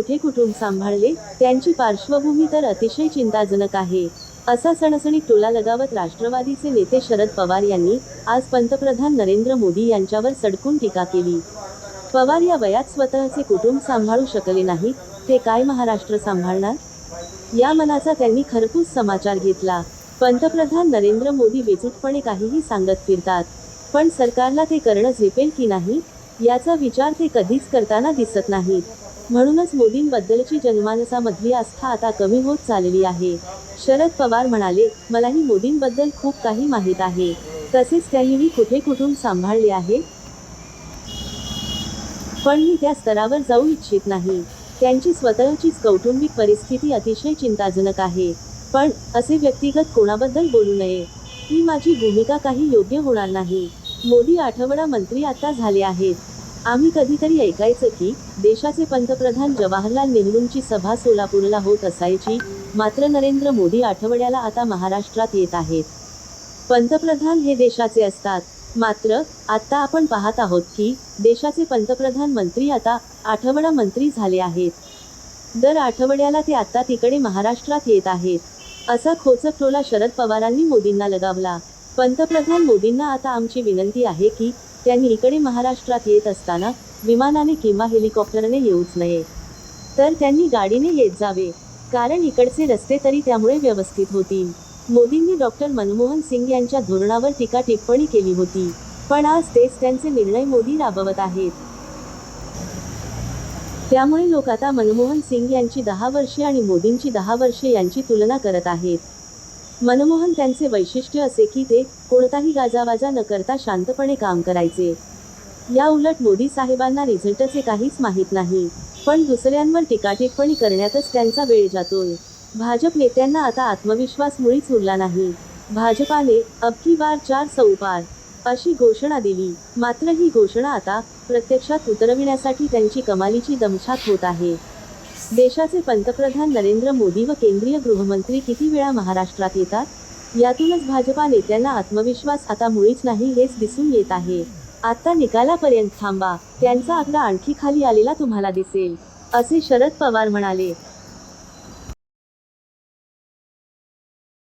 कुठे कुठून सांभाळले त्यांची पार्श्वभूमी तर अतिशय चिंताजनक आहे. असा सणसणीत टोला लगावत राष्ट्रवादीचे नेते शरद पवार यांनी आज पंतप्रधान नरेंद्र मोदी यांच्यावर सडकून टीका केली. पवार या वयात स्वतःचे कुटुंब सांभाळू शकले नाही ते काय महाराष्ट्र सांभाळणार? या मनाचा त्यांनी खरपूस समाचार घेतला. पंतप्रधान नरेंद्र मोदी बेचूटपणे काहीही सांगत फिरतात. पण सरकारला ते करणं झेपेल की नाही याचा विचार ते कधीच करताना दिसत नाहीत. म्हणूनच मोदींबद्दलची जनमानसामधली आस्था आता कमी होत चालली आहे. शरद पवार म्हणाले मलाही मोदींबद्दल खूप काही माहीत आहे. तसेच त्यांनीही कुठे कुठून सांभाळले आहे? पण मी त्या स्तरावर जाऊ इच्छित नाही. त्यांची स्वतःचीच कौटुंबिक परिस्थिती अतिशय चिंताजनक आहे. पण असे व्यक्तिगत कोणाबद्दल बोलू नये. ही माझी भूमिका काही योग्य होणार नाही. मोदी आठवडा मंत्री आता झाले आहेत. आम्ही कधीतरी ऐकायचं की देशाचे पंतप्रधान जवाहरलाल नेहरूंची सभा सोलापूरला होत असायची मात्र नरेंद्र मोदी आठवड्याला आता महाराष्ट्रात येत आहेत. पंतप्रधान हे देशाचे असतात. मात्र आता आपण पाहत आहोत की देशाचे पंतप्रधान मंत्री आता आठवडा मंत्री झाले आहेत. दर आठवड्याला ते आता तिकडे महाराष्ट्रात येत आहेत. असा खोचक टोला शरद पवारांनी मोदींना लगावला. पंतप्रधान मोदींना आता आमची विनंती आहे की त्यांनी इकडे महाराष्ट्रात येत असताना विमानाने किंवा हेलिकॉप्टरने येऊच नये. तर त्यांनी गाडीने येत जावे कारण इकडचे रस्ते तरी त्यामुळे व्यवस्थित होतील. मोदींनी डॉक्टर मनमोहन सिंग यांच्या धोरणावर टीका टिप्पणी केली होती पण आज तेच त्यांचे निर्णय मोदी राबवत आहेत. त्यामुळे लोक आता मनमोहन सिंग यांची दहा वर्षे आणि मोदींची दहा वर्षे यांची तुलना करत आहेत. मनमोहन त्यांचे वैशिष्ट्य असे की ते कोणताही गाजावाजा न करता शांतपणे काम करायचे. या उलट मोदी साहेबांना रिझल्टचे काहीच माहीत नाही. पण दुसऱ्यांवर टीकाटिप्पणी करण्यातच त्यांचा वेळ जातोय. भाजप नेत्यांना आता आत्मविश्वास मुळीच उरला नाही. भाजपाने अबकी बार चार सौपार अशी घोषणा दिली. मात्र ही घोषणा आता प्रत्यक्षात उतरविण्यासाठी त्यांची कमालीची दमछाक होत आहे. देशाचे पंतप्रधान नरेंद्र मोदी व केंद्रीय गृहमंत्री किती वेळा महाराष्ट्रात येतात? यातूनच भाजपा नेत्यांना आत्मविश्वास आता मुळीच नाही हेच दिसून येत आहे. आता निकालापर्यंत थांबा. त्यांचा आकडा आणखी खाली आलेला तुम्हाला दिसेल. असे शरद पवार म्हणाले